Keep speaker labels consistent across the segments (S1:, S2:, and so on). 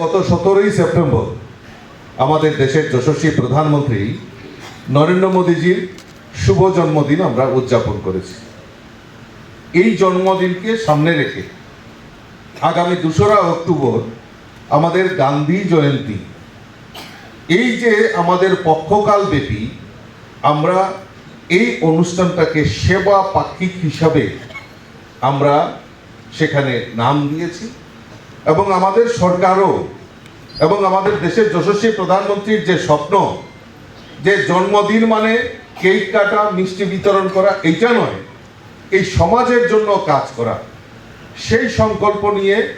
S1: গত সতেরোই সেপ্টেম্বর আমাদের দেশের যশস্বী প্রধানমন্ত্রী নরেন্দ্র মোদীজির শুভ জন্মদিন আমরা উদযাপন করেছি। এই জন্মদিনকে সামনে রেখে আগামী দোসরা অক্টোবর আমাদের গান্ধী জয়ন্তী। এই যে আমাদের পক্ষকাল ব্যাপী আমরা এই অনুষ্ঠানটাকে সেবা পাক্ষিক হিসাবে আমরা সেখানে নাম দিয়েছি। এবং আমাদের সরকারও এবং আমাদের দেশের যশস্বী প্রধানমন্ত্রীর যে স্বপ্ন, যে জন্মদিন মানে কেক কাটা, মিষ্টি বিতরণ করা, এইটা নয়। এই সমাজের জন্য কাজ করা। সেই সংকল্প নিয়ে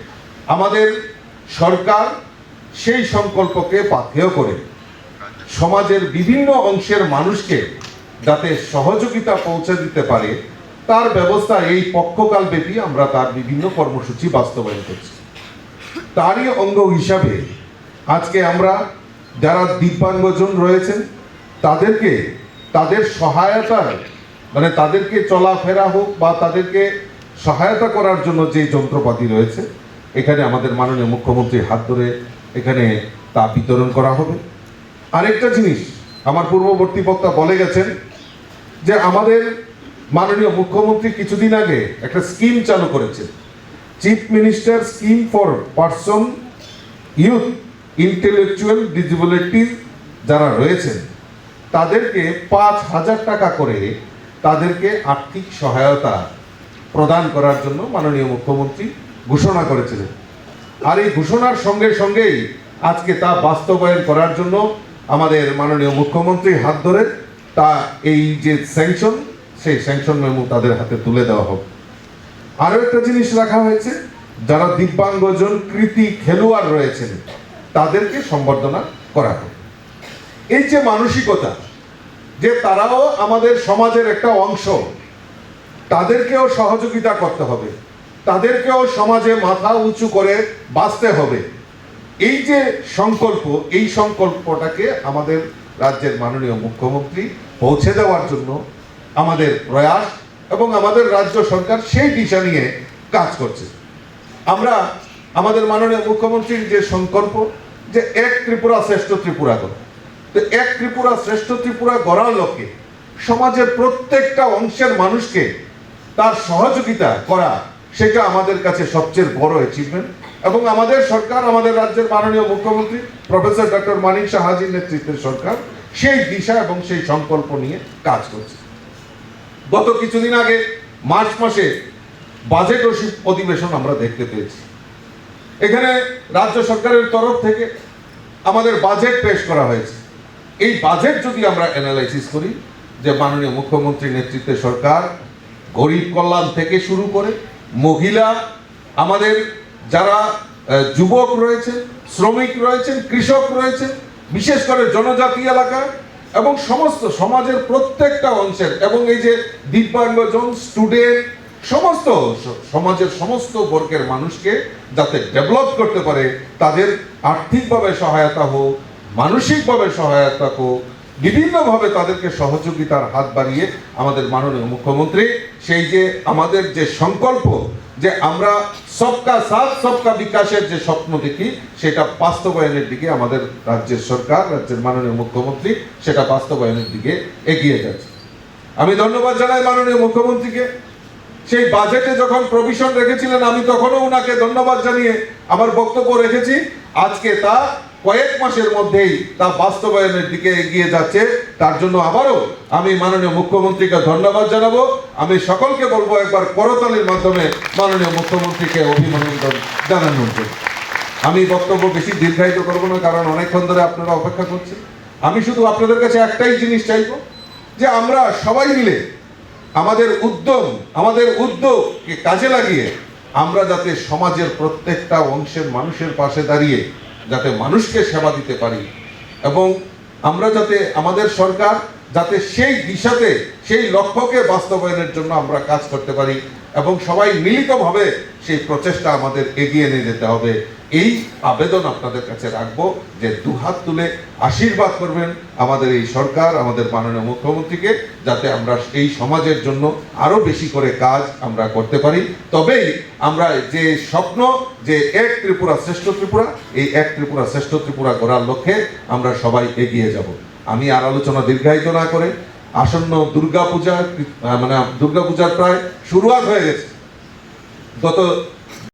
S1: আমাদের সরকার সেই সংকল্পকে পাথেয় করে। সমাজের বিভিন্ন অংশের মানুষকে যাতে সহযোগিতা পৌঁছে দিতে পারে, তার ব্যবস্থা এই পক্ষকাল ব্যাপী আমরা তার বিভিন্ন কর্মসূচি বাস্তবায়ন করছি। তারই অঙ্গ হিসাবে আজকে আমরা যারা দিব্যাঙ্গজন রয়েছেন, তাদেরকে, তাদের সহায়তার মানে তাদেরকে চলাফেরা হোক বা তাদেরকে সহায়তা করার জন্য যে যন্ত্রপাতি রয়েছে, এখানে আমাদের মাননীয় মুখ্যমন্ত্রীর হাত ধরে এখানে তা বিতরণ করা হবে। আরেকটা জিনিস, আমার পূর্ববর্তী বক্তা বলে গেছেন যে আমাদের মাননীয় মুখ্যমন্ত্রী কিছুদিন আগে একটা স্কিম চালু করেছেন। Chief minister scheme for person youth intellectual disability যারা রয়েছেন, তাদেরকে পাঁচ হাজার টাকা করে তাদেরকে আর্থিক সহায়তা প্রদান করার জন্য মাননীয় মুখ্যমন্ত্রী ঘোষণা করেছিলেন। আর এই ঘোষণার সঙ্গে সঙ্গেই আজকে তা বাস্তবায়ন করার জন্য আমাদের মাননীয় মুখ্যমন্ত্রী হাত ধরে তা এই যে স্যাংশন সেই স্যাংশন মেমো তাদের হাতে তুলে দেওয়া হবে আরও একটা জিনিস রাখা হয়েছে, যারা দিব্যাঙ্গজন, কৃতি, খেলোয়াড় রয়েছেন, তাদেরকে সম্বর্ধনা করা হবে এই যে মানসিকতা, যে তারাও আমাদের সমাজের একটা অংশ, তাদেরকেও সহযোগিতা করতে হবে, তাদেরকেও সমাজে মাথা উঁচু করে বাঁচতে হবে। এই যে সংকল্প, এই সংকল্পটাকে আমাদের রাজ্যের মাননীয় মুখ্যমন্ত্রী পৌঁছে দেওয়ার জন্য আমাদের প্রয়াস এবং আমাদের রাজ্য সরকার সেই দিশা নিয়ে কাজ করছে। আমরা, আমাদের মাননীয় মুখ্যমন্ত্রীর যে সংকল্প যে এক ত্রিপুরা শ্রেষ্ঠ ত্রিপুরা গড়া, তো এক ত্রিপুরা শ্রেষ্ঠ ত্রিপুরা গড়ার লক্ষ্যে সমাজের প্রত্যেকটা অংশের মানুষকে তার সহযোগিতা করা, সেটা আমাদের কাছে সবচেয়ে বড় অ্যাচিভমেন্ট এবং আমাদের সরকার, আমাদের রাজ্যের মাননীয় মুখ্যমন্ত্রী, প্রফেসর ডক্টর মানিক সাহাজির নেতৃত্বের সরকার সেই দিশা এবং সেই সংকল্প নিয়ে কাজ করছে। গত কিছুদিন আগে, মার্চ মাসে বাজেট অধিবেশন আমরা দেখতে পেয়েছি। এখানে রাজ্য সরকারের তরফ থেকে আমাদের বাজেট পেশ করা হয়েছে। এই বাজেট যদি আমরা অ্যানালাইসিস করি, যে মাননীয় মুখ্যমন্ত্রীর নেতৃত্বে সরকার গরিব কল্যাণ থেকে শুরু করে মহিলা, আমাদের যারা যুবক রয়েছে, শ্রমিক রয়েছেন, কৃষক রয়েছেন, বিশেষ করে জনজাতি এলাকা এবং সমস্ত সমাজের প্রত্যেকটা অংশের এবং এই যে দিব্যাঙ্গজন স্টুডেন্ট সমস্ত সমাজের সমস্ত বর্গের মানুষকে যাতে ডেভেলপ করতে পারে, তাদের আর্থিকভাবে সহায়তা হোক, মানসিকভাবে সহায়তা হোক, বিভিন্নভাবে তাদেরকে সহযোগিতার হাত বাড়িয়ে আমাদের মাননীয় মুখ্যমন্ত্রী, সেই যে আমাদের যে সংকল্প যে আমরা সবকা সাথ, সবকা বিকাশের যে স্বপ্ন দেখি, সেটা বাস্তবায়নের দিকে আমাদের রাজ্যের সরকার, রাজ্যের মাননীয় মুখ্যমন্ত্রী, সেটা বাস্তবায়নের দিকে এগিয়ে যাচ্ছে। আমি ধন্যবাদ জানাই মাননীয় মুখ্যমন্ত্রীকে। সেই বাজেটে যখন প্রভিশন রেখেছিলেন, আমি তখনও ওনাকে ধন্যবাদ জানিয়ে আমার বক্তব্য রেখেছি। আজকে তা কয়েক মাসের মধ্যেই তা বাস্তবায়নের দিকে এগিয়ে যাচ্ছে। তার জন্য আবারও আমি মাননীয় মুখ্যমন্ত্রীকে ধন্যবাদ জানাব। আমি সকলকে বলব একবার করতালির মাধ্যমে মাননীয় মুখ্যমন্ত্রীকে অভিনন্দন জানানোর জন্য। আমি বক্তব্য বেশি দীর্ঘায়িত করব না, কারণ অনেকক্ষণ ধরে আপনারা অপেক্ষা করছেন। আমি শুধু আপনাদের কাছে একটাই জিনিস চাইব, যে আমরা সবাই মিলে আমাদের উদ্যম, আমাদের উদ্যোগকে কাজে লাগিয়ে আমরা যাতে সমাজের প্রত্যেকটা অংশের মানুষের পাশে দাঁড়িয়ে যাতে মানুষকে সেবা দিতে পারি। এবং আমরা যাতে আমাদের সরকার যাতে সেই দিশাতে, সেই লক্ষ্যকে বাস্তবায়নের জন্য আমরা কাজ করতে পারি এবং সবাই মিলিতভাবে সেই প্রচেষ্টা আমাদের এগিয়ে নিয়ে যেতে হবে। এই আবেদন আপনাদের কাছে রাখব যে দুহাত তুলে আশীর্বাদ করবেন আমাদের এই সরকার, আমাদের মাননীয় মুখ্যমন্ত্রীকে, যাতে আমরা এই সমাজের জন্য আরও বেশি করে কাজ আমরা করতে পারি। তবেই আমরা যে স্বপ্ন, যে এক ত্রিপুরা শ্রেষ্ঠ ত্রিপুরা, এই এক ত্রিপুরা শ্রেষ্ঠ ত্রিপুরা গড়ার লক্ষ্যে আমরা সবাই এগিয়ে যাব। আমি আর আলোচনা দীর্ঘায়িত না করে আসন্ন দুর্গাপূজা মানে দুর্গাপূজার প্রায় শুরুয়াত হয়ে গেছে। গত